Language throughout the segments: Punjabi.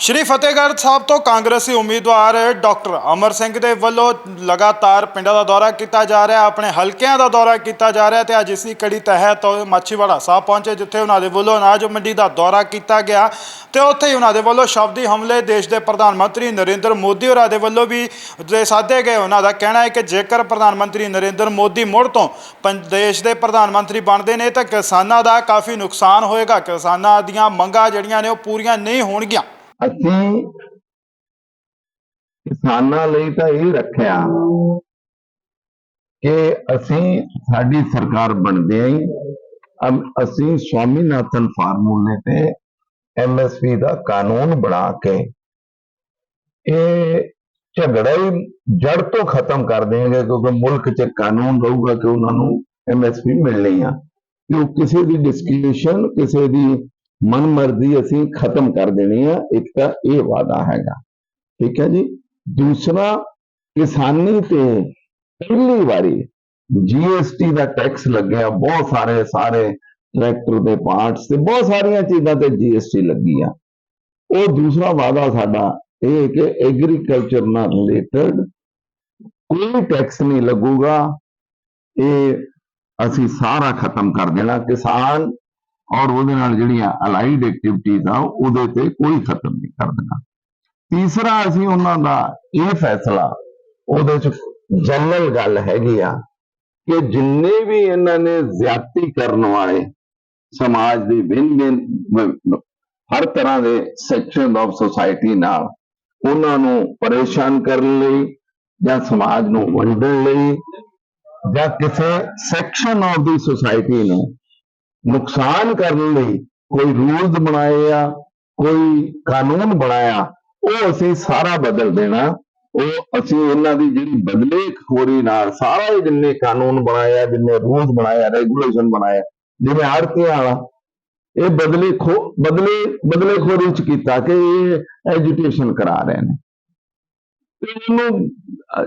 ਸ਼੍ਰੀ ਫਤਿਹਗੜ੍ਹ ਸਾਹਿਬ ਤੋਂ ਕਾਂਗਰਸੀ ਉਮੀਦਵਾਰ ਡਾਕਟਰ ਅਮਰ ਸਿੰਘ ਦੇ ਵੱਲੋਂ ਲਗਾਤਾਰ ਪਿੰਡਾਂ ਦਾ ਦੌਰਾ ਕੀਤਾ ਜਾ ਰਿਹਾ, ਆਪਣੇ ਹਲਕਿਆਂ ਦਾ ਦੌਰਾ ਕੀਤਾ ਜਾ ਰਿਹਾ ਤੇ ਅੱਜ ਇਸੀ ਕੜੀ ਤਹਿਤ ਉਹ ਮਾਛੀਵਾੜਾ ਸਾਹਿਬ ਪਹੁੰਚੇ, ਜਿੱਥੇ ਉਹਨਾਂ ਦੇ ਵੱਲੋਂ ਅਨਾਜ ਮੰਡੀ ਦਾ ਦੌਰਾ ਕੀਤਾ ਗਿਆ ਤੇ ਉੱਥੇ ਹੀ ਉਹਨਾਂ ਦੇ ਵੱਲੋਂ ਸ਼ਬਦੀ ਹਮਲੇ, ਦੇਸ਼ ਦੇ ਪ੍ਰਧਾਨ ਮੰਤਰੀ ਨਰਿੰਦਰ ਮੋਦੀ ਹੋਰਾਂ ਦੇ ਵੱਲੋਂ ਵੀ ਦੇ ਸਾਧੇ ਗਏ। ਉਹਨਾਂ ਦਾ ਕਹਿਣਾ ਹੈ ਕਿ ਜੇਕਰ ਪ੍ਰਧਾਨ ਮੰਤਰੀ ਨਰਿੰਦਰ ਮੋਦੀ ਮੁੜ ਤੋਂ ਪੰ- ਦੇਸ਼ ਦੇ ਪ੍ਰਧਾਨ ਮੰਤਰੀ ਬਣਦੇ ਨੇ ਤਾਂ ਕਿਸਾਨਾਂ ਦਾ ਕਾਫੀ ਨੁਕਸਾਨ ਹੋਏਗਾ। ਕਿਸਾਨਾਂ ਦੀਆਂ ਮੰਗਾਂ ਜਿਹੜੀਆਂ ਨੇ ਉਹ ਪੂਰੀਆਂ ਨਹੀਂ ਹੋਣਗੀਆਂ। ਅਸੀਂ ਕਿਸਾਨਾਂ ਲਈ ਤਾਂ ਇਹ ਰੱਖਿਆ ਕਿ ਅਸੀਂ ਸਾਡੀ ਸਰਕਾਰ ਬਣਦੇ ਹੀ ਅਸੀਂ ਸਵਾਮੀਨਾਥਨ ਫਾਰਮੂਲੇ ਤੇ ਐਮਐਸਪੀ ਦਾ ਕਾਨੂੰਨ ਬਣਾ ਕੇ ਇਹ ਝਗੜਾ ਹੀ ਜੜ ਤੋਂ ਖਤਮ ਕਰ ਦੇਵਾਂਗੇ ਕਿਉਂਕਿ ਮੁਲਕ 'ਚ ਕਾਨੂੰਨ ਰਹੂਗਾ ਕਿ ਉਹਨਾਂ ਨੂੰ ਐਮਐਸਪੀ ਮਿਲਣੀ ਆ। ਕਿ ਉਹ ਕਿਸੇ ਦੀ ਡਿਸਕ੍ਰਿਮੀਨੇਸ਼ਨ ਕਿਸੇ ਦੀ ਮਨਮਰਜ਼ੀ ਅਸੀਂ ਖਤਮ ਕਰ ਦੇਣੀ ਆ, ਇੱਕ ਤਾਂ ਇਹ ਵਾਅਦਾ ਹੈਗਾ। ਠੀਕ ਹੈ ਜੀ? ਦੂਸਰਾ, ਕਿਸਾਨੀ ਤੇ ਪਹਿਲੀ ਵਾਰੀ ਜੀਐਸਟੀ ਦਾ ਟੈਕਸ ਲੱਗਿਆ, ਬਹੁਤ ਸਾਰੇ ਸਾਰੇ ਟਰੈਕਟਰ ਦੇ ਪਾਰਟਸ ਤੇ ਬਹੁਤ ਸਾਰੀਆਂ ਚੀਜ਼ਾਂ ਤੇ ਜੀਐਸਟੀ ਲੱਗੀ ਆ। ਉਹ ਦੂਸਰਾ ਵਾਅਦਾ ਸਾਡਾ ਇਹ ਕਿ ਐਗਰੀਕਲਚਰ ਨਾਲ ਰਿਲੇਟਡ ਕੋਈ ਟੈਕਸ ਨਹੀਂ ਲੱਗੂਗਾ, ਇਹ ਅਸੀਂ ਸਾਰਾ ਖਤਮ ਕਰ ਦੇਣਾ। ਕਿਸਾਨ ਔਰ ਉਹਦੇ ਨਾਲ ਜਿਹੜੀਆਂ ਅਲਾਈਡ ਐਕਟੀਵਿਟੀਜ਼ ਆ, ਉਹਦੇ ਤੇ ਕੋਈ ਖਤਮ ਨਹੀਂ ਕਰ ਦੇਣਾ। ਤੀਸਰਾ ਅਸੀਂ ਉਹਨਾਂ ਦਾ ਇਹ ਫੈਸਲਾ, ਉਹਦੇ ਚ ਜਨਰਲ ਗੱਲ ਹੈਗੀ ਆ ਕਿ ਜਿੰਨੇ ਵੀ ਇਹਨਾਂ ਨੇ ਜ਼ਿਆਦਤੀ ਕਰਨ ਵਾਲੇ ਸਮਾਜ ਦੇ ਵਿੰਨ ਹਰ ਤਰ੍ਹਾਂ ਦੇ ਸੈਕਸ਼ਨ ਆਫ ਸੋਸਾਇਟੀ ਨਾਲ ਉਹਨਾਂ ਨੂੰ ਪਰੇਸ਼ਾਨ ਕਰਨ ਲਈ ਜਾਂ ਸਮਾਜ ਨੂੰ ਵੰਡਣ ਲਈ ਜਾਂ ਕਿਸੇ ਸੈਕਸ਼ਨ ਆਫ ਦੀ ਸੋਸਾਇਟੀ ਨੂੰ ਨੁਕਸਾਨ ਕਰਨ ਲਈ ਕੋਈ ਰੂਲਸ ਬਣਾਏ ਆ, ਕੋਈ ਕਾਨੂੰਨ ਬਣਾਇਆ, ਉਹ ਅਸੀਂ ਸਾਰਾ ਬਦਲ ਦੇਣਾ। ਉਹ ਅਸੀਂ ਇਹਨਾਂ ਦੀ ਜਿਹੜੀ ਬਦਲੇ ਖੋਰੀ ਨਾਲ ਸਾਰਾ ਹੀ ਜਿੰਨੇ ਕਾਨੂੰਨ ਬਣਾਇਆ, ਜਿੰਨੇ ਰੂਲਸ ਬਣਾਇਆ, ਰੈਗੂਲੇਸ਼ਨ ਬਣਾਇਆ, ਜਿਵੇਂ ਆੜਤੀਆਂ ਵਾਲਾ, ਇਹ ਬਦਲੇ ਖੋ, ਬਦਲੇ ਬਦਲੇ ਖੋਰੀ ਚ ਕੀਤਾ ਕਿ ਇਹ ਐਜੂਕੇਸ਼ਨ ਕਰਾ ਰਹੇ ਨੇ। ਇਹਨੂੰ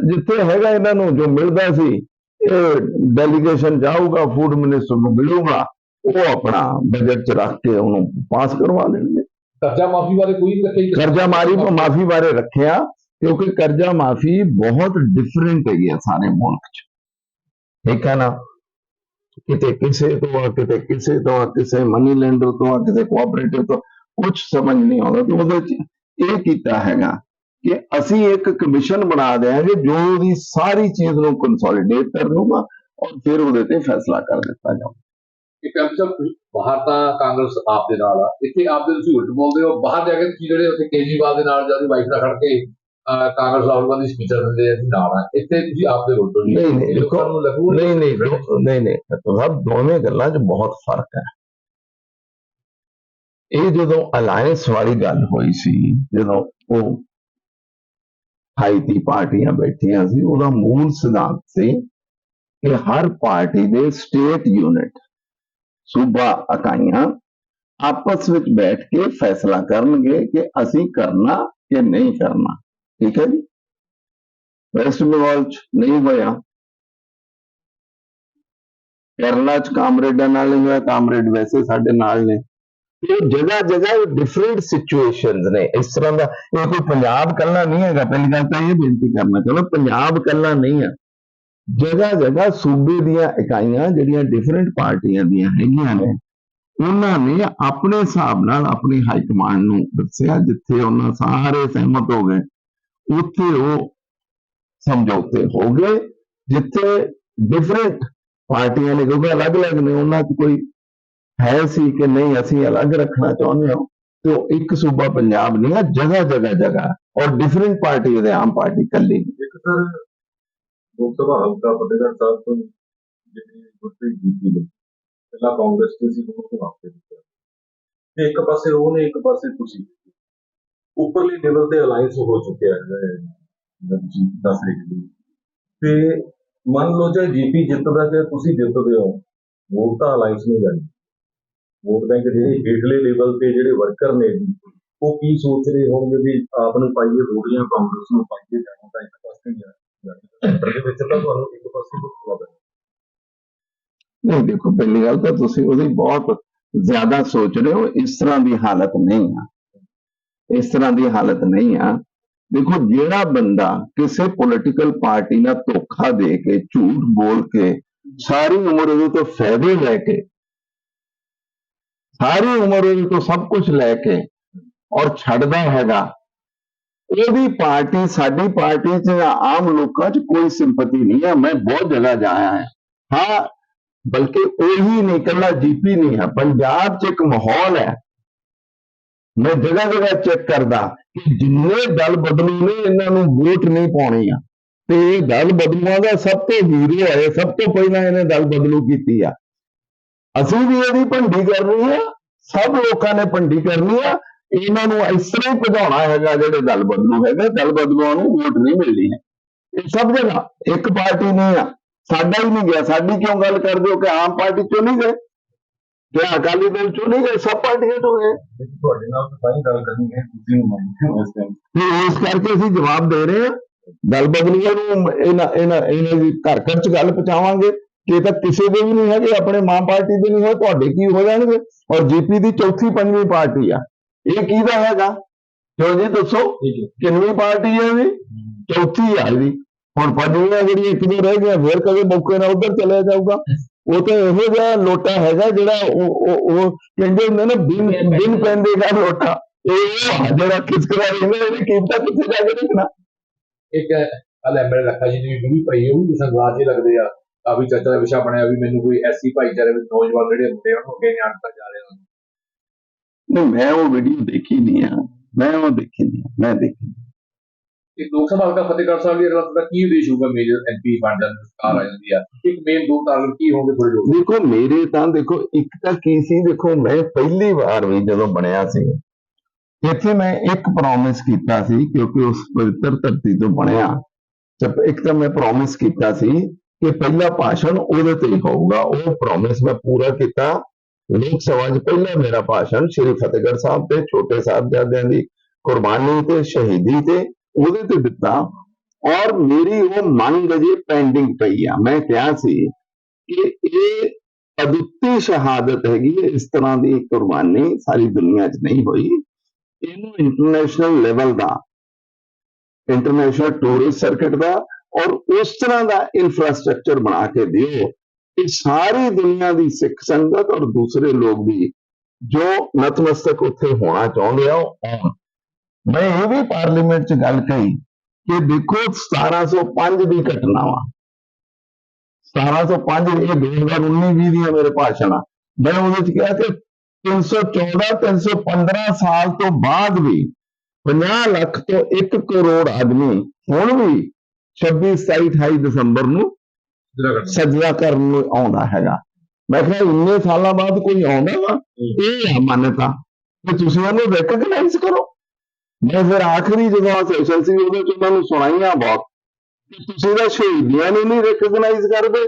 ਜਿੱਥੇ ਹੈਗਾ ਇਹਨਾਂ ਨੂੰ ਜੋ ਮਿਲਦਾ ਸੀ, ਇਹ ਡੈਲੀਗੇਸ਼ਨ ਜਾਊਗਾ ਫੂਡ ਮਿਨਿਸਟਰ ਨੂੰ ਮਿਲੂਗਾ। ਉਹ ਆਪਣਾ ਬਜਟ ਚ ਰੱਖ ਕੇ ਉਹਨੂੰ ਪਾਸ ਕਰਵਾ ਲੈਣਗੇ। ਕਰਜ਼ਾ ਮਾਫੀ ਬਾਰੇ ਕੋਈ ਨਹੀਂ ਰੱਖਿਆ? ਕਰਜ਼ਾ ਮਾਰੀ ਮਾਫੀ ਬਾਰੇ ਰੱਖਿਆ ਕਿਉਂਕਿ ਕਰਜ਼ਾ ਮਾਫੀ ਬਹੁਤ ਡਿਫਰੈਂਟ ਹੈਗੀ ਆ ਸਾਰੇ ਮੁਲਕ ਚ। ਠੀਕ ਹੈ ਨਾ? ਕਿਤੇ ਕਿਸੇ ਤੋਂ ਆ ਕਿਤੇ ਕਿਸੇ ਤੋਂ ਆ ਕਿਸੇ ਮਨੀ ਲੈਂਡਰ ਤੋਂ ਆ ਕਿਸੇ ਕੋਆਪਰੇਟਿਵ ਤੋਂ ਕੁਝ ਸਮਝ ਨਹੀਂ ਆਉਂਦਾ ਤੇ ਉਹਦੇ ਚ ਇਹ ਕੀਤਾ ਹੈਗਾ ਕਿ ਅਸੀਂ ਇੱਕ ਕਮਿਸ਼ਨ ਬਣਾ ਦਿਆਂਗੇ ਜੋ ਉਹਦੀ ਸਾਰੀ ਚੀਜ਼ ਨੂੰ ਕੰਸੋਲੀਡੇਟ ਕਰ ਲੂਗਾ ਔਰ ਫਿਰ ਉਹਦੇ ਤੇ ਫੈਸਲਾ ਕਰ ਦਿੱਤਾ ਜਾਊਗਾ। ਕਿ ਕੈਪਚਰ ਬਾਹਰ ਤਾਂ ਕਾਂਗਰਸ ਆਪ ਦੇ ਨਾਲ ਆ। ਇੱਥੇ ਆਪ ਦੇ ਤੁਸੀਂ ਉਲਟ ਬੋਲਦੇ ਹੋ। ਬਾਹਰ ਜਾ ਕੇ ਤੁਸੀਂ ਜਿਹੜੇ ਉੱਥੇ ਕੇਜਰੀਵਾਲ ਦੇ ਨਾਲ ਜਾਂਦੀ ਬਾਈਕ ਨਾਲ ਖੜ ਕੇ ਕਾਂਗਰਸ ਰਾਹੁਲ ਗਾਂਧੀ ਸਪੀਚਰ ਦਿੰਦੇ ਆ ਨਾਲ ਆ। ਇੱਥੇ ਤੁਸੀਂ ਆਪ ਦੇ ਉਲਟ ਨਹੀਂ, ਨਹੀਂ, ਲੋਕਾਂ ਨੂੰ ਲੱਗੂ ਨਹੀਂ ਨਹੀਂ? ਨਹੀਂ ਨਹੀਂ ਤਾਂ ਸਭ ਦੋਵੇਂ ਗੱਲਾਂ 'ਚ ਬਹੁਤ ਫ਼ਰਕ ਹੈ। ਇਹ ਜਦੋਂ ਅਲਾਈਅੰਸ ਵਾਲੀ ਗੱਲ ਹੋਈ ਸੀ ਜਦੋਂ ਉਹ ਹਾਈਤੀ ਪਾਰਟੀਆਂ ਬੈਠੀਆਂ ਸੀ ਉਹਦਾ ਮੂਲ ਸਿਧਾਂਤ ਸੀ ਕਿ ਹਰ ਪਾਰਟੀ ਦੇ ਸਟੇਟ ਯੂਨਿਟ ਸੂਬਾ ਇਕਾਈਆਂ ਆਪਸ ਵਿੱਚ ਬੈਠ ਕੇ ਫੈਸਲਾ ਕਰਨਗੇ ਕਿ ਅਸੀਂ ਕਰਨਾ ਕਿ ਨਹੀਂ ਕਰਨਾ। ਠੀਕ ਹੈ ਜੀ? ਵੈਸਟ ਬੰਗਾਲ ਚ ਨਹੀਂ ਹੋਇਆ। ਕੇਰਲਾ ਚ ਕਾਮਰੇਡਾਂ ਨਾਲ ਨਹੀਂ ਹੋਇਆ। ਕਾਮਰੇਡ ਵੈਸੇ ਸਾਡੇ ਨਾਲ ਨੇ। ਇਹ ਜਗ੍ਹਾ ਜਗ੍ਹਾ ਡਿਫਰੈਂਟ ਸਿਚੁਏਸ਼ਨਸ ਨੇ। ਇਸ ਤਰ੍ਹਾਂ ਦਾ ਇਹ ਕੋਈ ਪੰਜਾਬ ਕੱਲਾ ਨਹੀਂ ਹੈਗਾ। ਪਹਿਲੀ ਗੱਲ ਤਾਂ ਇਹ ਬੇਨਤੀ ਕਰਨਾ ਚਾਹੁੰਦਾ ਪੰਜਾਬ ਕੱਲਾ ਨਹੀਂ ਹੈ ਜਗ੍ਹਾ ਜਗ੍ਹਾ ਸੂਬੇ ਦੀਆਂ ਇਕਾਈਆਂ ਜਿਹੜੀਆਂ ਡਿਫਰੈਂਟ ਪਾਰਟੀਆਂ ਦੀਆਂ ਹੈਗੀਆਂ ਨੇ, ਉਹਨਾਂ ਨੇ ਆਪਣੇ ਹਿਸਾਬ ਨਾਲ ਆਪਣੀ ਹਾਈ ਕਮਾਂਡ ਨੂੰ ਦੱਸਿਆ, ਜਿੱਥੇ ਉਹਨਾਂ ਸਾਰੇ ਸਹਿਮਤ ਹੋ ਗਏ, ਉੱਥੇ ਉਹ ਸਮਝੌਤੇ ਹੋ ਗਏ, ਜਿੱਥੇ ਡਿਫਰੈਂਟ ਪਾਰਟੀਆਂ ਨੇ, ਕਿਉਂਕਿ ਅਲੱਗ-ਅਲੱਗ ਨੇ, ਉਹਨਾਂ 'ਚ ਕੋਈ ਹੈ ਸੀ ਕਿ ਨਹੀਂ, ਅਸੀਂ ਅਲੱਗ ਰੱਖਣਾ ਚਾਹੁੰਦੇ ਹਾਂ, ਤੇ ਉਹ ਇੱਕ ਸੂਬਾ ਪੰਜਾਬ ਨਹੀਂ ਆ ਜਗ੍ਹਾ ਜਗ੍ਹਾ ਜਗ੍ਹਾ ਔਰ ਡਿਫਰੈਂਟ ਪਾਰਟੀ ਦੇ ਆਮ ਪਾਰਟੀ ਕੱਲੀ ਇੱਕ ਸਰ ਲੋਕ ਸਭਾ ਹਲਕਾ ਫਤਿਹਗੜ੍ਹ ਸਾਹਿਬ ਤੋਂ ਜਿਹੜੀ ਗੁਰਪ੍ਰੀਤ ਜੀਤੀ ਨੇ, ਪਹਿਲਾਂ ਕਾਂਗਰਸ ਦੇ ਸੀ ਉਹ ਤੋਂ ਵਾਪਸ ਕੀਤਾ ਤੇ ਇੱਕ ਪਾਸੇ ਉਹ ਨੇ, ਇੱਕ ਪਾਸੇ ਤੁਸੀਂ। ਉੱਪਰਲੀ ਲੈਵਲ ਤੇ ਅਲਾਈਅੰਸ ਹੋ ਚੁੱਕਿਆ ਹੈ ਦੱਸ ਰਹੇ ਹੋ ਤੇ ਮੰਨ ਲਓ ਜੇ ਜੀਪੀ ਜਿੱਤਦਾ ਤੇ ਤੁਸੀਂ ਜਿੱਤਦੇ ਹੋ, ਵੋਟ ਤਾਂ ਅਲਾਈਅੰਸ ਨਹੀਂ ਜਾਣੀ। ਵੋਟ ਬੈਂਕ ਜਿਹੜੇ ਹੇਠਲੇ ਲੈਵਲ ਤੇ ਜਿਹੜੇ ਵਰਕਰ ਨੇ, ਉਹ ਕੀ ਸੋਚ ਰਹੇ ਹੋਣਗੇ ਵੀ ਆਪ ਨੂੰ ਪਾਈਏ ਵੋਟ ਜਾਂ ਕਾਂਗਰਸ ਨੂੰ ਪਾਈਏ ਜਾਣਾ ਤਾਂ ਇੱਕ ਪਾਸੇ ਹੀ ਜਾਣਾ। ਸੈਂਟਰ ਦੇ ਵਿੱਚ ਤਾਂ ਤੁਹਾਨੂੰ ਇੱਕ ਪਾਸੇ ਭੁਗਤਣਾ ਪੈਣਾ ਨਹੀਂ ਦੇਖੋ ਪਹਿਲੀ ਗੱਲ ਤਾਂ ਤੁਸੀਂ ਉਹਦੀ ਬਹੁਤ ਜ਼ਿਆਦਾ ਸੋਚ ਰਹੇ ਹੋ ਇਸ ਤਰ੍ਹਾਂ ਦੀ ਹਾਲਤ ਨਹੀਂ ਆ ਇਸ ਤਰ੍ਹਾਂ ਦੀ ਹਾਲਤ ਨਹੀਂ ਆ ਦੇਖੋ ਜਿਹੜਾ ਬੰਦਾ ਕਿਸੇ ਪੋਲੀਟੀਕਲ ਪਾਰਟੀ ਨਾਲ ਧੋਖਾ ਦੇ ਕੇ ਝੂਠ ਬੋਲ ਕੇ ਸਾਰੀ ਉਮਰ ਉਹਦੇ ਤੋਂ ਫਾਇਦੇ ਲੈ ਕੇ ਸਾਰੀ ਉਮਰ ਉਹਦੇ ਤੋਂ ਸਭ ਕੁਝ ਲੈ ਕੇ ਔਰ ਛੱਡਦਾ ਹੈਗਾ ਉਹਦੀ ਪਾਰਟੀ ਸਾਡੀ ਪਾਰਟੀ 'ਚ ਜਾਂ ਆਮ ਲੋਕਾਂ 'ਚ ਕੋਈ ਸਿੰਪਤੀ ਨਹੀਂ ਹੈ, ਮੈਂ ਬਹੁਤ ਜਗ੍ਹਾ ਜਾਇਆ ਹਾਂ। ਹਾਂ, ਬਲਕਿ ਉਹੀ ਨਹੀਂ, ਇਕੱਲਾ ਜੀਪੀ ਨਹੀਂ ਹੈ, ਪੰਜਾਬ 'ਚ ਇੱਕ ਮਾਹੌਲ ਹੈ। ਮੈਂ ਜਗ੍ਹਾ ਜਗ੍ਹਾ ਚੈੱਕ ਕਰਦਾ ਕਿ ਜਿੰਨੇ ਦਲ ਬਦਲੂ ਨੇ, ਇਹਨਾਂ ਨੂੰ ਵੋਟ ਨਹੀਂ ਪਾਉਣੀ ਆ। ਤੇ ਇਹ ਦਲ ਬਦਲੂਆਂ ਦਾ ਸਭ ਤੋਂ ਹੀਰੋ ਹੈ ਸਭ ਤੋਂ ਪਹਿਲਾਂ ਇਹਨੇ ਦਲ ਬਦਲੂ ਕੀਤੀ ਆ। ਅਸੀਂ ਵੀ ਇਹਦੀ ਭੰਡੀ ਕਰਨੀ ਆ, ਸਭ ਲੋਕਾਂ ਨੇ ਭੰਡੀ ਕਰਨੀ ਆ ਇਹਨਾਂ ਨੂੰ ਇਸ ਤਰ੍ਹਾਂ ਹੀ ਭਜਾਉਣਾ ਹੈਗਾ ਜਿਹੜੇ ਦਲ ਬਦਲੂ ਹੈਗੇ ਦਲ ਬਦਲੂਆਂ ਨੂੰ ਵੋਟ ਨਹੀਂ ਮਿਲਣੀ ਹੈ। ਇਹ ਸਭ ਜਗ੍ਹਾ ਇੱਕ ਪਾਰਟੀ ਨਹੀਂ ਆ ਸਾਡਾ ਹੀ ਨਹੀਂ ਗਿਆ। ਸਾਡੀ ਕਿਉਂ ਗੱਲ ਕਰਦੇ ਹੋ ਕਿ ਆਮ ਪਾਰਟੀ ਚੋਂ ਨਹੀਂ ਗਏ? ਕਿ ਅਕਾਲੀ ਦਲ ਚੋਂ ਨਹੀਂ ਗਏ? ਸਭ ਪਾਰਟੀਆਂ ਤੋਂ ਗਏ। ਤੁਹਾਡੇ ਨਾਲ ਤਾਂ ਤਾਂ ਹੀ ਗੱਲ ਕਰਨੀ ਹੈ ਤੁਸੀਂ ਨੁਮਾਇੰਦੇ ਇਸ ਤੇ ਕਰਕੇ ਅਸੀਂ ਜਵਾਬ ਦੇ ਰਹੇ ਹਾਂ ਦਲ ਬਦਲੂਆਂ ਨੂੰ ਇਹਨਾਂ ਇਹਨਾਂ ਇਹਨਾਂ ਦੀ ਘਰ ਘਰ ਚ ਗੱਲ ਪਹੁੰਚਾਵਾਂਗੇ। ਕਿ ਇਹ ਤਾਂ ਕਿਸੇ ਦੇ ਵੀ ਨਹੀਂ ਹੈਗੇ ਆਪਣੇ ਮਾਂ ਪਾਰਟੀ ਦੇ ਨਹੀਂ ਹੋਏ ਤੁਹਾਡੇ ਕੀ ਹੋ ਜਾਣਗੇ? ਔਰ ਜੀਪੀ ਦੀ ਚੌਥੀ ਪੰਜਵੀਂ ਪਾਰਟੀ ਆ। ਇਹ ਕਿਹਦਾ ਹੈਗਾ? ਕਿਉਂ ਜੀ ਦੱਸੋ ਕਿੰਨਵੀਂ ਪਾਰਟੀ ਹੈ ਇਹਦੀ ਚੌਥੀ ਆ ਇਹਦੀ। ਹੁਣ ਪੰਜਵੀਂ ਜਿਹੜੀ ਇੱਕ ਦੋ ਰਹਿ ਗਈਆਂ ਫਿਰ ਕਦੇ ਮੌਕੇ ਨਾਲ ਉਧਰ ਚਲਿਆ ਜਾਊਗਾ। ਉਹ ਤਾਂ ਇਹੋ ਜਿਹਾ ਲੋਟਾ ਹੈਗਾ ਜਿਹੜਾ ਉਹ ਕਹਿੰਦੇ ਹੁੰਦੇ ਨੇ ਬਿਨ ਬਿਨ ਪੈਂਦੇ। ਦਾ ਲੋਟਾ। ਇਹ ਜਿਹੜਾ ਖਿਸਕਦਾ ਰਹਿੰਦਾ ਇਹਦੀ ਕੀਮਤਾਂ ਕਿੱਥੇ ਜਾ ਕੇ ਦੇਖਣਾ? ਇੱਕ ਐਮਐਲਏ ਲੱਖਾ ਜੀ ਦੀ ਵੀਡੀਓ ਪਈ ਉਹ ਵੀ ਸੰਗਵਾਜ ਹੀ ਲੱਗਦੇ ਆ। ਕਾਫੀ ਚਰਚਾ ਦਾ ਵਿਸ਼ਾ ਬਣਿਆ ਵੀ ਮੈਨੂੰ ਕੋਈ ਐਸੀ ਭਾਈਚਾਰੇ ਵਿੱਚ ਨੌਜਵਾਨ ਜਿਹੜੇ ਮੁੰਡੇ ਉਹਨਾਂ ਅੱਗੇ ਆਣਤਾ ਜਾ ਰਹੇ। ਹਨ ਨਹੀਂ ਮੈਂ ਉਹ ਵੀਡੀਓ ਦੇਖੀ ਨਹੀਂ ਆ। ਮੈਂ ਉਹ ਦੇਖੀ ਨਹੀਂ ਆ, ਮੈਂ ਦੇਖੀ ਨਹੀਂ। ਇੱਕ ਲੋਕ ਸਭਾ ਹਲਕਾ ਫਤਿਹਗੜ੍ਹ ਸਾਹਿਬ ਦੀ ਅਗਲਾ ਦਾ ਕੀ ਉਦੇਸ਼ ਹੋਊਗਾ? ਮੇਜਰ ਐਮਪੀ ਬਣ ਜਾਂਦੇ ਸਰਕਾਰ ਆ ਜਾਂਦੀ ਆ। ਇੱਕ ਮੇਨ ਦੋ ਟਾਰਗੇਟ ਕੀ ਹੋਣਗੇ ਥੋੜੇ ਲੋਕ ਦੇਖੋ ਮੇਰੇ ਤਾਂ ਦੇਖੋ ਇੱਕ ਤਾਂ ਕੀ ਸੀ ਦੇਖੋ ਮੈਂ ਪਹਿਲੀ ਵਾਰ ਵੀ ਜਦੋਂ ਬਣਿਆ ਸੀ ਇੱਥੇ ਮੈਂ ਇੱਕ ਪ੍ਰੋਮਿਸ ਕੀਤਾ ਸੀ ਕਿਉਂਕਿ ਉਸ ਪਵਿੱਤਰ ਧਰਤੀ ਤੋਂ ਬਣਿਆ। ਤੇ ਇੱਕ ਤਾਂ ਮੈਂ ਪ੍ਰੋਮਿਸ ਕੀਤਾ ਸੀ ਕਿ ਪਹਿਲਾ ਭਾਸ਼ਣ ਉਹਦੇ ਤੇ ਹੀ ਹੋਊਗਾ। ਉਹ ਪ੍ਰੋਮਿਸ ਮੈਂ ਪੂਰਾ ਕੀਤਾ। ਲੋਕ ਸਭਾ 'ਚ ਪਹਿਲਾ ਮੇਰਾ ਭਾਸ਼ਣ ਸ੍ਰੀ ਫਤਿਹਗੜ੍ਹ ਸਾਹਿਬ ਤੇ, ਛੋਟੇ ਸਾਹਿਬਜ਼ਾਦਿਆਂ ਦੀ ਕੁਰਬਾਨੀ ਤੇ, ਸ਼ਹੀਦੀ ਤੇ, ਉਹਦੇ ਤੇ ਦਿੱਤਾ। ਔਰ ਮੇਰੀ ਉਹ ਮੰਗ ਅਜੇ ਪੈਂਡਿੰਗ ਪਈ ਆ। ਮੈਂ ਕਿਹਾ ਸੀ ਕਿ ਇਹ ਅਦੁੱਤੀ ਸ਼ਹਾਦਤ ਹੈਗੀ ਇਸ ਤਰ੍ਹਾਂ ਦੀ ਕੁਰਬਾਨੀ ਸਾਰੀ ਦੁਨੀਆ 'ਚ ਨਹੀਂ ਹੋਈ। ਇਹਨੂੰ ਇੰਟਰਨੈਸ਼ਨਲ ਲੈਵਲ ਦਾ ਇੰਟਰਨੈਸ਼ਨਲ ਟੂਰਿਸਟ ਸਰਕਟ ਦਾ ਔਰ ਉਸ ਤਰ੍ਹਾਂ ਦਾ ਇਨਫਰਾਸਟ੍ਰਕਚਰ ਬਣਾ ਕੇ ਦਿਓ। ਕਿ ਸਾਰੀ ਦੁਨੀਆ ਦੀ ਸਿੱਖ ਸੰਗਤ ਔਰ ਦੂਸਰੇ ਲੋਕ ਵੀ ਜੋ ਨਤਮਸਤਕ ਉੱਥੇ ਹੋਣਾ ਚਾਹੁੰਦੇ ਆ, ਉਹ ਆਉਣ ਮੈਂ ਇਹ ਵੀ ਪਾਰਲੀਮੈਂਟ 'ਚ ਗੱਲ ਕਹੀ ਕਿ ਦੇਖੋ 1705 ਦੀ ਘਟਨਾ ਵਾ। 1705 ਇਹ 2019 20 ਦੀਆਂ ਮੇਰੇ ਭਾਸ਼ਣ। ਆ ਮੈਂ ਉਹਦੇ 'ਚ ਕਿਹਾ ਕਿ 314 315 ਸਾਲ ਤੋਂ ਬਾਅਦ ਵੀ 50 ਲੱਖ ਤੋਂ 1 ਕਰੋੜ ਆਦਮੀ ਹੁਣ ਵੀ 26 27 28 ਦਸੰਬਰ ਨੂੰ ਸਜਦਾ ਕਰਨ ਨੂੰ ਆਉਂਦਾ ਹੈਗਾ। ਮੈਂ ਕਿਹਾ ਇੰਨੇ ਸਾਲਾਂ ਬਾਅਦ ਕੋਈ ਆਉਂਦਾ ਵਾ ਇਹ ਆ ਮਾਨਤਾ। ਤੇ ਤੁਸੀਂ ਉਹਨੂੰ ਰੈਕਗਨਾਈਜ਼ ਕਰੋ। ਮੈਂ ਫਿਰ ਆਖਰੀ ਜਦੋਂ ਸੈਸ਼ਨ ਸੀ ਉਹਦੇ ਚ ਉਹਨਾਂ ਨੂੰ ਸੁਣਾਈਆਂ ਬਹੁਤ। ਕਿ ਤੁਸੀਂ ਤਾਂ ਸ਼ਹੀਦੀਆਂ ਨੂੰ ਨਹੀਂ ਰੈਕਗਨਾਈਜ਼ ਕਰਦੇ।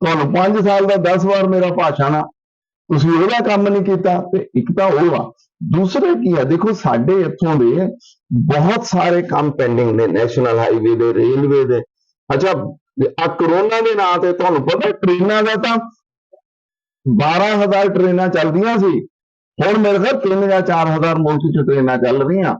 ਤੁਹਾਨੂੰ 5 ਸਾਲ ਦਾ 10 ਵਾਰ ਮੇਰਾ ਭਾਸ਼ਣ ਆ। ਤੁਸੀਂ ਉਹਦਾ ਕੰਮ ਨਹੀਂ ਕੀਤਾ ਤੇ ਇੱਕ ਤਾਂ ਉਹ ਆ। ਦੂਸਰੇ ਕੀ ਆ ਦੇਖੋ ਸਾਡੇ ਇੱਥੋਂ ਦੇ ਬਹੁਤ ਸਾਰੇ ਕੰਮ ਪੈਂਡਿੰਗ ਨੇ ਨੈਸ਼ਨਲ ਹਾਈਵੇ ਦੇ ਰੇਲਵੇ ਦੇ। ਅੱਛਾ ਆ ਕਰੋਨਾ ਦੇ ਨਾਂ ਤੇ ਤੁਹਾਨੂੰ ਪਤਾ ਟ੍ਰੇਨਾਂ ਦਾ ਤਾਂ 12000 ਟ੍ਰੇਨਾਂ ਚੱਲਦੀਆਂ ਸੀ। ਹੁਣ ਮੇਰੇ ਖਿਆਲ ਤਿੰਨ ਜਾਂ 4000 ਮੁਲਕ ਚ ਟ੍ਰੇਨਾਂ ਚੱਲ ਰਹੀਆਂ।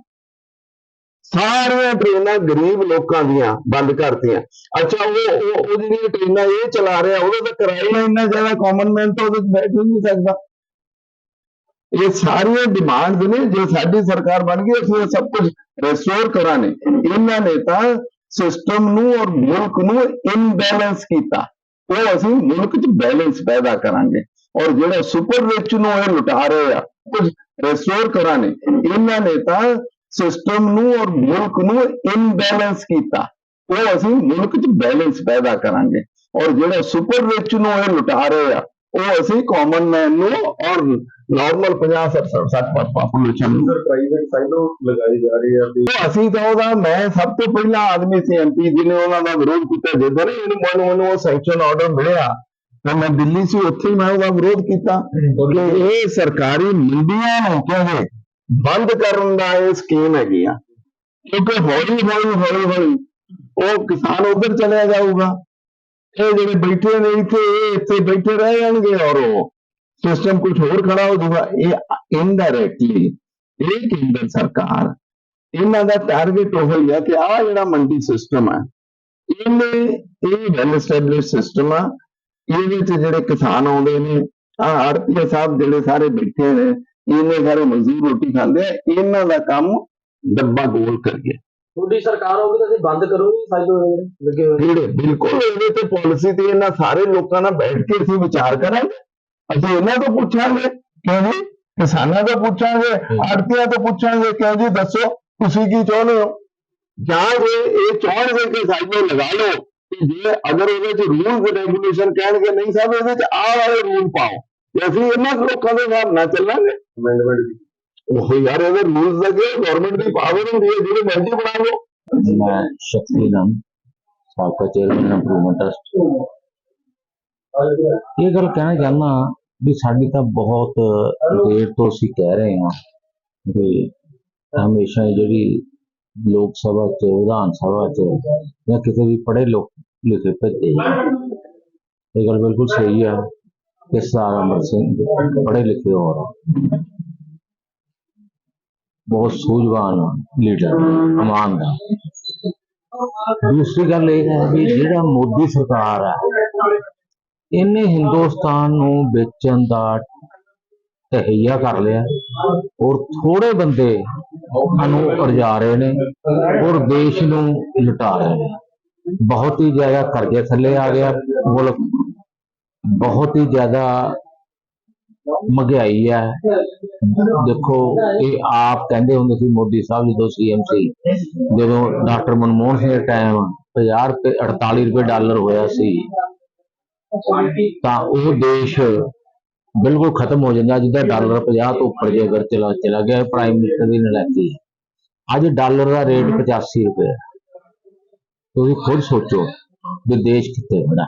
ਸਾਰੀਆਂ ਟ੍ਰੇਨਾਂ ਗਰੀਬ ਲੋਕਾਂ ਦੀਆਂ ਬੰਦ ਕਰਤੀਆਂ। ਅੱਛਾ, ਉਹ ਉਹ ਜਿਹੜੀਆਂ ਟ੍ਰੇਨਾਂ ਇਹ ਚਲਾ ਰਿਹਾ, ਉਹਦਾ ਤਾਂ ਕਿਰਾਇਆ ਇੰਨਾ ਜ਼ਿਆਦਾ ਕਾਮਨ ਮੈਨ ਤਾਂ ਉਹਦੇ 'ਚ ਬੈਠ ਨਹੀਂ ਸਕਦਾ। ਇਹ ਸਾਰੀਆਂ ਡਿਮਾਂਡਸ ਨੇ, ਜੇ ਸਾਡੀ ਸਰਕਾਰ ਬਣ ਗਈ, ਅਸੀਂ ਇਹ ਸਭ ਕੁਝ ਰਿਸਟੋਰ ਕਰਾਂਗੇ। ਇਹਨਾਂ ਨੇ ਤਾਂ ਸਿਸਟਮ ਨੂੰ ਔਰ ਮੁਲਕ ਨੂੰ ਇਨਬੈਲੈਂਸ ਕੀਤਾ। ਉਹ ਅਸੀਂ ਮੁਲਕ 'ਚ ਬੈਲੈਂਸ ਪੈਦਾ ਕਰਾਂਗੇ। ਔਰ ਜਿਹੜਾ ਸੁਪਰ ਰਿਚ ਨੂੰ ਇਹ ਲੁਟਾ ਰਹੇ ਆ, ਕੁਝ ਰੈਸਟੋਰ ਕਰਾਂਗੇ, ਇਹਨਾਂ ਨੇ ਤਾਂ ਸਿਸਟਮ ਨੂੰ ਔਰ ਮੁਲਕ ਨੂੰ ਇਨਬੈਲੈਂਸ ਕੀਤਾ। ਉਹ ਅਸੀਂ ਮੁਲਕ 'ਚ ਬੈਲੈਂਸ ਪੈਦਾ ਕਰਾਂਗੇ। ਔਰ ਜਿਹੜਾ ਸੁਪਰ ਰਿਚ ਨੂੰ ਇਹ ਲੁਟਾ ਰਹੇ ਆ ਉਹ ਅਸੀਂ ਕਾਮਨ ਮੈਨ ਨੂੰ ਔਰ ਨਾਰਮਲ 50 60 ਪਾਪੂਲੇਸ਼ਨ ਨੂੰ। ਪ੍ਰਾਈਵੇਟ ਸਾਈਡੋਂ ਲਗਾਏ ਜਾ ਰਹੇ ਆ ਤੇ ਅਸੀਂ ਤਾਂ ਉਹਦਾ ਮੈਂ ਸਭ ਤੋਂ ਪਹਿਲਾਂ ਆਦਮੀ ਸੀ ਐਮਪੀ ਜਿਹਨੇ ਉਹਨਾਂ ਦਾ ਵਿਰੋਧ ਕੀਤਾ। ਜਦੋਂ ਇਹਨੂੰ ਮੈਨੂੰ ਮੈਨੂੰ ਉਹ ਸੈਂਕਸ਼ਨ ਆਰਡਰ ਮਿਲਿਆ ਤਾਂ ਮੈਂ ਦਿੱਲੀ ਸੀ ਉੱਥੇ ਹੀ ਮੈਂ ਉਹਦਾ ਵਿਰੋਧ ਕੀਤਾ। ਕਿ ਇਹ ਸਰਕਾਰੀ ਮੰਡੀਆਂ ਨੂੰ ਕਹਿੰਦੇ ਬੰਦ ਕਰਨ ਦਾ ਇਹ ਸਕੀਮ ਹੈਗੀ ਆ। ਕਿਉਂਕਿ ਹੌਲੀ ਹੌਲੀ ਹੌਲੀ ਹੌਲੀ ਉਹ ਕਿਸਾਨ ਉਧਰ ਚਲਿਆ ਜਾਊਗਾ। ਇਹ ਜਿਹੜੇ ਬੈਠੇ ਨੇ ਇੱਥੇ ਇੱਥੇ ਬੈਠੇ ਰਹਿ ਜਾਣਗੇ ਔਰ ਉਹ ਸਿਸਟਮ ਕੁਝ ਹੋਰ ਖੜਾ ਹੋ ਜਾਊਗਾ। ਇਹ ਇਨਡਾਇਰੈਕਟਲੀ ਇਹ ਕੇਂਦਰ ਸਰਕਾਰ, ਇਹਨਾਂ ਦਾ ਟਾਰਗੇਟ ਉਹ ਹੀ ਆ ਕਿ ਆਹ ਜਿਹੜਾ ਮੰਡੀ ਸਿਸਟਮ ਹੈ, ਇਹਨੇ ਇਹ ਵੈਲ ਐਸਟੈਬਲਿਸ਼ ਸਿਸਟਮ ਆ, ਇਹਦੇ ਚ ਜਿਹੜੇ ਕਿਸਾਨ ਆਉਂਦੇ ਨੇ ਆ ਆੜਤੀਆ ਸਾਹਿਬ ਜਿਹੜੇ ਸਾਰੇ ਬੈਠੇ ਨੇ, ਇਹਨੇ ਸਾਰੇ ਮਜ਼ਦੂਰ ਰੋਟੀ ਖਾਂਦੇ ਆ, ਇਹਨਾਂ ਦਾ ਕੰਮ ਡੱਬਾ ਗੋਲ ਕਰੀਏ। ਤੁਹਾਡੀ ਸਰਕਾਰ ਹੋਊਗੀ ਤਾਂ ਅਸੀਂ ਬੰਦ ਕਰੋਗੇ ਸਾਈਡ ਲੱਗੇ ਹੋਏ। ਜਿਹੜੇ ਬਿਲਕੁਲ। ਇਹਦੇ ਤੇ ਪਾਲਿਸੀ ਤੇ ਇਹਨਾਂ ਸਾਰੇ ਲੋਕਾਂ ਨਾਲ ਬੈਠ ਕੇ ਅਸੀਂ ਵਿਚਾਰ ਕਰਾਂਗੇ। ਅਸੀਂ ਇਹਨਾਂ ਤੋਂ ਪੁੱਛਾਂਗੇ ਕਿਉਂ ਜੀ? ਕਿਸਾਨਾਂ ਤੋਂ ਪੁੱਛਾਂਗੇ ਆੜਤੀਆਂ ਤੋਂ ਪੁੱਛਾਂਗੇ ਕਿਉਂ ਜੀ? ਦੱਸੋ ਤੁਸੀਂ ਕੀ ਚਾਹੁੰਦੇ ਹੋ? ਜਾਂ ਜੇ ਇਹ ਚਾਹਣਗੇ ਕਿ ਸਾਈਡੋ ਲਗਾ ਲਓ ਤੇ ਜੇ ਅਗਰ ਉਹਦੇ ਚ ਰੂਲਸ ਰੈਗੂਲੇਸ਼ਨ ਕਹਿਣਗੇ ਨਹੀਂ ਸਾਹਿਬ ਇਹਦੇ ਚ ਆਹ ਵਾਲੇ ਰੂਲ ਪਾਓ। ਤੇ ਅਸੀਂ ਇਹਨਾਂ ਲੋਕਾਂ ਦੇ ਹਿਸਾਬ ਨਾਲ ਚੱਲਾਂਗੇ। ਅਮੈਂਡਮੈਂਟ ਉਹ ਯਾਰ ਇਹਦੇ ਰੂਲਸ ਦਾ ਕੀ ਗਵਰਨਮੈਂਟ ਦੀ ਪਾਵਰ ਹੁੰਦੀ ਹੈ ਜਿਹੜੇ ਮਰਜ਼ੀ ਬਣਾ ਲਓ। ਮੈਂ ਸ਼ਕਤੀ ਨਾਮ ਸਾਬਕਾ ਚੇਅਰਮੈਨ ਇੰਪਰੂਵਮੈਂਟ ਟਰਸਟ ਇਹ ਗੱਲ ਕਹਿਣਾ ਚਾਹੁੰਦਾ ਵੀ ਸਾਡੀ ਤਾਂ ਬਹੁਤ ਦੇਰ ਤੋਂ ਅਸੀਂ ਕਹਿ ਰਹੇ ਹਾਂ ਵੀ ਹਮੇਸ਼ਾ ਜਿਹੜੀ ਲੋਕ ਸਭਾ ਚ, ਵਿਧਾਨ ਸਭਾ ਚ ਜਾਂ ਕਿਸੇ ਵੀ ਪੜ੍ਹੇ ਲੋਕ ਲਿਖੇ ਭੇਜੇ ਇਹ ਗੱਲ ਬਿਲਕੁਲ ਸਹੀ ਆ ਕਿ ਸਰਦਾਰ ਅਮਰ ਸਿੰਘ ਪੜੇ ਲਿਖੇ ਔਰ ਬਹੁਤ ਸੂਝਵਾਨ ਲੀਡਰ ਇਮਾਨਦਾਰ ਦੂਸਰੀ ਗੱਲ ਇਹ ਹੈ ਵੀ ਜਿਹੜਾ ਮੋਦੀ ਸਰਕਾਰ ਹੈ ਇਹਨੇ ਹਿੰਦੁਸਤਾਨ ਨੂੰ ਵੇਚਣ ਦਾ ਤਹਈਆ ਕਰ ਲਿਆ ਔਰ ਥੋੜੇ ਬੰਦੇ ਨੂੰ ਉਰਜਾ ਰਹੇ ਨੇ ਔਰ ਦੇਸ਼ ਨੂੰ ਲੁਟਾ ਰਹੇ ਨੇ ਬਹੁਤ ਹੀ ਜ਼ਿਆਦਾ ਕਰਜ਼ੇ ਥੱਲੇ ਆ ਗਿਆ ਮੁਲਕ ਬਹੁਤ ਹੀ ਜ਼ਿਆਦਾ ਮਹਿੰਗਾਈ ਹੈ ਦੇਖੋ, ਇਹ ਆਪ ਕਹਿੰਦੇ ਹੁੰਦੇ ਸੀ, ਮੋਦੀ ਸਾਹਿਬ ਜਦੋਂ ਸੀਐਮ ਸੀ, ਜਦੋਂ ਡਾਕਟਰ ਮਨਮੋਹਨ ਸਿੰਘ ਟਾਈਮ 50 ਰੁਪਏ 48 ਰੁਪਏ ਡਾਲਰ ਹੋਇਆ ਸੀ, ਤਾਂ ਉਹ ਦੇਸ਼ ਬਿਲਕੁਲ ਖਤਮ ਹੋ ਜਾਂਦਾ, ਜਿੱਦਾਂ ਡਾਲਰ 50 ਤੋਂ ਉੱਪਰ ਜੇ ਅਗਰ ਚਲਾ ਚਲਾ ਗਿਆ ਪ੍ਰਾਈਮ ਮਿਨਿਸਟਰ ਦੀ ਨਲਾਇਕੀ। ਅੱਜ ਡਾਲਰ ਦਾ ਰੇਟ 85 ਰੁਪਏ ਤੁਸੀਂ ਖੁਦ ਸੋਚੋ ਵੀ ਦੇਸ਼ ਕਿੱਥੇ ਬਣਾ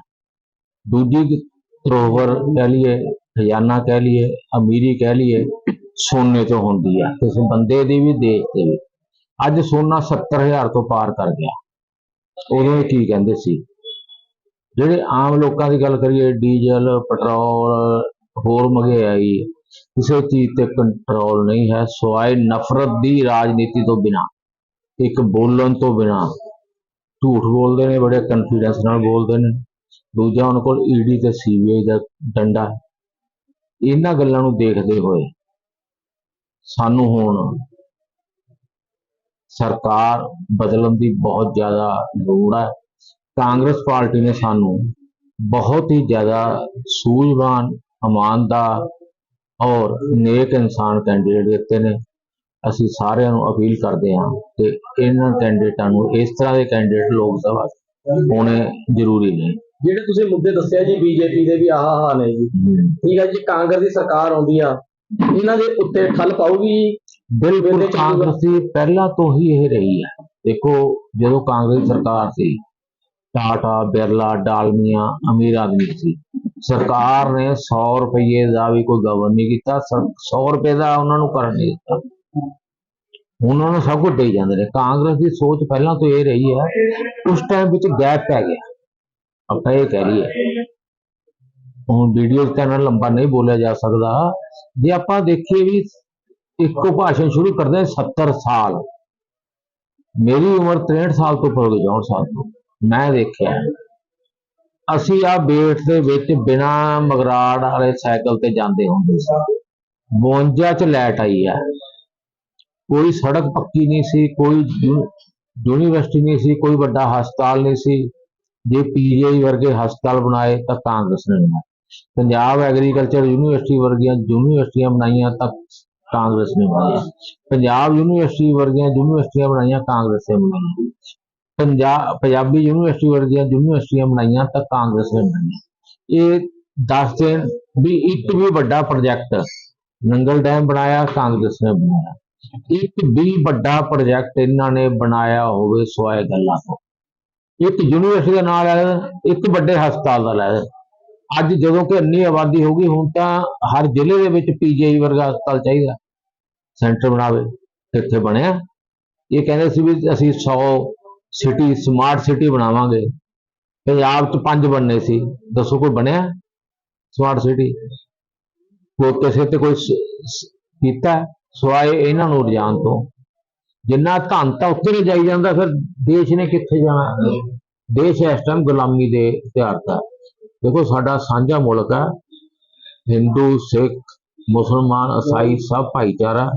ਦੂਜੀ ਧਰੋਹਰ ਕਹਿ ਲਈਏ ਖਜ਼ਾਨਾ ਕਹਿ ਲਈਏ, ਅਮੀਰੀ ਕਹਿ ਲਈਏ, ਸੋਨੇ ਤੋਂ ਹੁੰਦੀ ਆ। ਕਿਸੇ ਬੰਦੇ ਦੀ ਵੀ ਦੇਸ਼ ਦੇ ਵੀ ਅੱਜ ਸੋਨਾ 70000 ਤੋਂ ਪਾਰ ਕਰ ਗਿਆ। ਉਦੋਂ ਇਹ ਕੀ ਕਹਿੰਦੇ ਸੀ? ਜਿਹੜੇ ਆਮ ਲੋਕਾਂ ਦੀ ਗੱਲ ਕਰੀਏ, ਡੀਜ਼ਲ, ਪੈਟਰੋਲ, ਹੋਰ ਮਹਿੰਗਾਈ ਕਿਸੇ ਚੀਜ਼ ਤੇ ਕੰਟਰੋਲ ਨਹੀਂ ਹੈ, ਸਵਾਏ ਨਫ਼ਰਤ ਦੀ ਰਾਜਨੀਤੀ ਤੋਂ ਬਿਨਾ। ਇੱਕ ਬੋਲਣ ਤੋਂ ਬਿਨਾ। ਝੂਠ ਬੋਲਦੇ ਨੇ, ਬੜੇ ਕਨਫੀਡੈਂਸ ਨਾਲ ਬੋਲਦੇ ਨੇ। ਦੂਜਾ ਉਹਨਾਂ ਕੋਲ ਈਡੀ ਤੇ ਸੀਬੀਆਈ ਦਾ ਡੰਡਾ ਇਹਨਾਂ ਗੱਲਾਂ ਨੂੰ ਦੇਖਦੇ ਹੋਏ ਸਾਨੂੰ ਹੁਣ ਸਰਕਾਰ ਬਦਲਣ ਦੀ ਬਹੁਤ ਜ਼ਿਆਦਾ ਲੋੜ ਹੈ। ਕਾਂਗਰਸ ਪਾਰਟੀ ਨੇ ਸਾਨੂੰ ਬਹੁਤ ਹੀ ਜ਼ਿਆਦਾ ਸੂਝਵਾਨ, ਇਮਾਨਦਾਰ ਔਰ ਨੇਕ ਇਨਸਾਨ ਕੈਂਡੀਡੇਟ ਦਿੱਤੇ ਨੇ। ਅਸੀਂ ਸਾਰਿਆਂ ਨੂੰ ਅਪੀਲ ਕਰਦੇ ਹਾਂ ਕਿ ਇਹਨਾਂ ਕੈਂਡੀਡੇਟਾਂ ਨੂੰ ਇਸ ਤਰ੍ਹਾਂ ਦੇ ਕੈਂਡੀਡੇਟ ਲੋਕ ਸਭਾ ਹੋਣੇ ਜ਼ਰੂਰੀ ਨੇ। ਜਿਹੜੇ ਤੁਸੀਂ ਮੁੱਦੇ ਦੱਸਿਆ ਜੀ ਬੀਜੇਪੀ ਦੇ ਵੀ ਆਹ ਆਹ ਨੇ ਜੀ। ਠੀਕ ਹੈ ਜੀ ਕਾਂਗਰਸ ਦੀ ਸਰਕਾਰ ਆਉਂਦੀ ਆ ਇਹਨਾਂ ਦੇ ਉੱਤੇ ਠੱਲ ਪਾਊਗੀ ਬਿਲਕੁਲ। ਕਾਂਗਰਸ ਦੀ ਪਹਿਲਾਂ ਤੋਂ ਹੀ ਇਹ ਰਹੀ ਹੈ। ਦੇਖੋ ਜਦੋਂ ਕਾਂਗਰਸ ਸਰਕਾਰ ਸੀ ਟਾਟਾ ਬਿਰਲਾ ਡਾਲਮੀਆਂ ਅਮੀਰ ਆਦਮੀ ਸੀ ਸਰਕਾਰ ਨੇ 100 ਰੁਪਏ ਦਾ ਵੀ ਕੋਈ ਗਵਰ ਨਹੀਂ ਕੀਤਾ 100 ਰੁਪਏ ਦਾ ਉਹਨਾਂ ਨੂੰ ਕਰਨ ਨਹੀਂ ਦਿੱਤਾ। ਉਹਨਾਂ ਨੂੰ ਸਭ ਕੁਝ ਦੇਈ ਜਾਂਦੇ ਨੇ। ਕਾਂਗਰਸ ਦੀ ਸੋਚ ਪਹਿਲਾਂ ਤੋਂ ਇਹ ਰਹੀ ਹੈ ਉਸ ਟਾਈਮ ਵਿੱਚ ਗੈਪ ਪੈ ਗਿਆ। ਆਪਾਂ ਇਹ ਕਹਿ ਲਈਏ। ਹੁਣ ਵੀਡੀਓ ਤੇ ਨਾਲ ਲੰਬਾ ਨਹੀਂ ਬੋਲਿਆ ਜਾ ਸਕਦਾ। ਜੇ ਆਪਾਂ ਦੇਖੀਏ ਵੀ ਇੱਕੋ ਭਾਸ਼ਣ ਸ਼ੁਰੂ ਕਰਦੇ ਹਾਂ 70 ਸਾਲ। ਮੇਰੀ ਉਮਰ 63 ਸਾਲ ਤੋਂ ਉੱਪਰ ਹੋ ਗਈ 64 ਸਾਲ ਤੋਂ। ਮੈਂ ਦੇਖਿਆ, ਅਸੀਂ ਆ ਬੇਟ ਦੇ ਵਿੱਚ ਬਿਨਾ ਮਗਰਾੜ ਵਾਲੇ ਸਾਈਕਲ ਤੇ ਜਾਂਦੇ ਹੁੰਦੇ ਸੀ। 52 ਚ ਲਾਈਟ ਆਈ ਹੈ ਕੋਈ ਸੜਕ ਪੱਕੀ ਨਹੀਂ ਸੀ, ਕੋਈ ਯੂਨੀਵਰਸਿਟੀ ਨਹੀਂ ਸੀ, ਕੋਈ ਵੱਡਾ ਹਸਪਤਾਲ ਨਹੀਂ ਸੀ। ਜੇ ਪੀਜੀਆਈ ਵਰਗੇ ਹਸਪਤਾਲ ਬਣਾਏ ਤਾਂ ਕਾਂਗਰਸ ਨੇ ਬਣਾਏ। ਪੰਜਾਬ ਐਗਰੀਕਲਚਰ ਯੂਨੀਵਰਸਿਟੀ ਵਰਗੀਆਂ ਯੂਨੀਵਰਸਿਟੀਆਂ ਬਣਾਈਆਂ ਤਾਂ ਕਾਂਗਰਸ ਨੇ ਬਣਾਈਆਂ। ਪੰਜਾਬ ਯੂਨੀਵਰਸਿਟੀ ਵਰਗੀਆਂ ਯੂਨੀਵਰਸਿਟੀਆਂ ਬਣਾਈਆਂ ਕਾਂਗਰਸ ਨੇ ਬਣਾਈਆਂ। ਪੰਜਾਬ, ਪੰਜਾਬੀ ਯੂਨੀਵਰਸਿਟੀ ਵਰਗੀਆਂ ਯੂਨੀਵਰਸਿਟੀਆਂ ਬਣਾਈਆਂ ਤਾਂ ਕਾਂਗਰਸ ਨੇ ਬਣਾਈਆਂ। ਇਹ ਦੱਸ ਦੇਣ ਵੀ ਇੱਕ ਵੀ ਵੱਡਾ ਪ੍ਰੋਜੈਕਟ ਨੰਗਲ ਡੈਮ ਬਣਾਇਆ, ਕਾਂਗਰਸ ਨੇ ਬਣਾਇਆ। ਇੱਕ ਵੀ ਵੱਡਾ ਪ੍ਰੋਜੈਕਟ ਇਹਨਾਂ ਨੇ ਬਣਾਇਆ ਹੋਵੇ, ਸਵਾਏ ਗੱਲਾਂ ਤੋਂ। ਇੱਕ ਯੂਨੀਵਰਸਿਟੀ ਦਾ ਨਾਂ ਲੈ ਦੇਣ, ਇੱਕ ਵੱਡੇ ਹਸਪਤਾਲ ਦਾ ਲੈ ਦੇਣ। ਅੱਜ ਜਦੋਂ ਕਿ ਇੰਨੀ ਆਬਾਦੀ ਹੋ ਗਈ ਹੁਣ ਤਾਂ ਹਰ ਜ਼ਿਲ੍ਹੇ ਦੇ ਵਿੱਚ ਪੀਜੀਆਈ ਵਰਗਾ ਹਸਪਤਾਲ ਚਾਹੀਦਾ। ਸੈਂਟਰ ਬਣਾਵੇ ਕਿੱਥੇ ਬਣਿਆ। ਇਹ ਕਹਿੰਦੇ ਸੀ ਵੀ ਅਸੀਂ 100 ਸਿਟੀ ਸਮਾਰਟ ਸਿਟੀ ਬਣਾਵਾਂਗੇ। ਪੰਜਾਬ 'ਚ ਪੰਜ ਬਣਨੇ ਸੀ। ਦੱਸੋ ਕੋਈ ਬਣਿਆ? ਸਮਾਰਟ ਸਿਟੀ ਕੋਈ ਕਿਸੇ ਤੇ ਕੋਈ ਕੀਤਾ? ਸਵਾਏ ਇਹਨਾਂ ਨੂੰ ਰਜਾਨ ਤੋਂ। ਜਿੰਨਾ ਧਨ ਤਾਂ ਉੱਤੇ ਨੂੰ ਜਾਈ ਜਾਂਦਾ ਫਿਰ ਦੇਸ਼ ਨੇ ਕਿੱਥੇ ਜਾਣਾ? ਦੇਸ਼ ਇਸ ਟਾਈਮ ਗੁਲਾਮੀ ਦੇ ਇਤਿਹਾਰ ਹੈ। ਦੇਖੋ ਸਾਡਾ ਸਾਂਝਾ ਮੁਲਕ ਹੈ। ਹਿੰਦੂ ਸਿੱਖ ਮੁਸਲਮਾਨ ਈਸਾਈ ਸਭ ਭਾਈਚਾਰਾ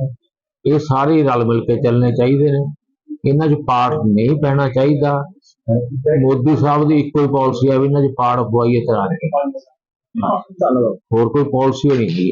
ਇਹ ਸਾਰੇ ਰਲ ਮਿਲ ਕੇ ਚੱਲਣੇ ਚਾਹੀਦੇ ਨੇ। ਇਹਨਾਂ 'ਚ ਪਾੜ ਨਹੀਂ ਪੈਣਾ ਚਾਹੀਦਾ। ਮੋਦੀ ਸਾਹਿਬ ਦੀ ਇੱਕੋ ਹੀ ਪਾਲਿਸੀ ਹੈ ਵੀ ਇਹਨਾਂ 'ਚ ਪਾੜ ਪਵਾਈਏ ਚਲਾ ਕੇ ਧੰਨਵਾਦ। ਹੋਰ ਕੋਈ ਪਾਲਿਸੀ ਨਹੀਂ ਹੈਗੀ